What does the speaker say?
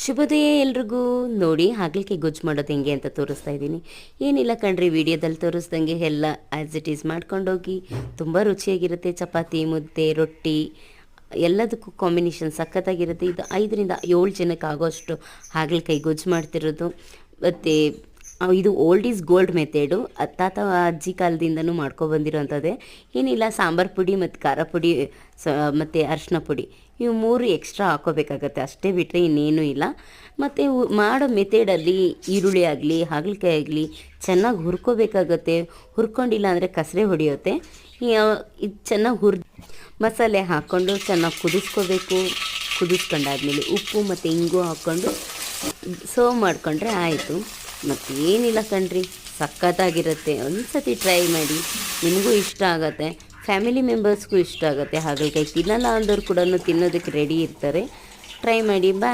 ಶುಭೋದಯ ಎಲ್ರಿಗೂ ನೋಡಿ ಹಾಗಲಿಕ್ಕೆ ಗೊಜ್ಜು ಮಾಡೋದು ಹೆಂಗೆ ಅಂತ ತೋರಿಸ್ತಾ ಇದ್ದೀನಿ. ಏನಿಲ್ಲ ಕಣ್ರಿ, ವಿಡಿಯೋದಲ್ಲಿ ತೋರಿಸ್ದಂಗೆ ಎಲ್ಲ ಆ್ಯಸ್ ಇಟ್ ಈಸ್ ಮಾಡ್ಕೊಂಡೋಗಿ ತುಂಬ ರುಚಿಯಾಗಿರುತ್ತೆ. ಚಪಾತಿ, ಮುದ್ದೆ, ರೊಟ್ಟಿ, ಎಲ್ಲದಕ್ಕೂ ಕಾಂಬಿನೇಷನ್ ಸಖತ್ತಾಗಿರುತ್ತೆ. ಇದು ಐದರಿಂದ ಏಳು ಜನಕ್ಕೆ ಆಗೋಷ್ಟು ಹಾಗಲಕಾಯಿ ಗೊಜ್ಜು ಮಾಡ್ತಿರೋದು. ಮತ್ತು ಇದು ಓಲ್ಡ್ ಈಸ್ ಗೋಲ್ಡ್ ಮೆಥೇಡು ಅತ್ತಾತ ಅಜ್ಜಿ ಕಾಲದಿಂದನೂ ಮಾಡ್ಕೊಬಂದಿರೋಂಥದ್ದೇ ಏನಿಲ್ಲ, ಸಾಂಬಾರು ಪುಡಿ ಮತ್ತು ಖಾರ ಪುಡಿ, ಸ, ಮತ್ತು ಅರಿಶಿನ ಪುಡಿ. ಇವು ಮೂರು ಎಕ್ಸ್ಟ್ರಾ ಹಾಕೋಬೇಕಾಗತ್ತೆ ಅಷ್ಟೇ ಬಿಟ್ಟರೆ ಇನ್ನೇನೂ ಇಲ್ಲ. ಮತ್ತು ಮಾಡೋ ಮೆಥೇಡಲ್ಲಿ ಈರುಳ್ಳಿ ಆಗಲಿ ಹಾಗಲಕಾಯಿ ಆಗಲಿ, ಚೆನ್ನಾಗಿ ಹುರ್ಕೋಬೇಕಾಗತ್ತೆ. ಹುರ್ಕೊಂಡಿಲ್ಲ ಅಂದರೆ ಕಸರೆ ಹೊಡೆಯುತ್ತೆ. ಇದು ಚೆನ್ನಾಗಿ ಹುರ್ ಮಸಾಲೆ ಹಾಕ್ಕೊಂಡು ಚೆನ್ನಾಗಿ ಕುದಿಸ್ಕೋಬೇಕು. ಕುದಿಸ್ಕೊಂಡಾದ್ಮೇಲೆ ಉಪ್ಪು ಮತ್ತು ಇಂಗು ಹಾಕ್ಕೊಂಡು ಸರ್ವ್ ಮಾಡಿಕೊಂಡ್ರೆ ಆಯಿತು. ಮತ್ತು ಏನಿಲ್ಲ ಕಣ್ರಿ, ಸಖತ್ತಾಗಿರುತ್ತೆ. ಒಂದು ಸತಿ ಟ್ರೈ ಮಾಡಿ, ನಿಮಗೂ ಇಷ್ಟ ಆಗುತ್ತೆ ಫ್ಯಾಮಿಲಿ ಮೆಂಬರ್ಸ್ಗೂ ಇಷ್ಟ ಆಗುತ್ತೆ. ಹಾಗಲಕಾಯಿ ತಿನ್ನಲ್ಲ ಅಂದವ್ರು ಕೂಡ ತಿನ್ನೋದಕ್ಕೆ ರೆಡಿ ಇರ್ತಾರೆ. ಟ್ರೈ ಮಾಡಿ ಬಾಯ್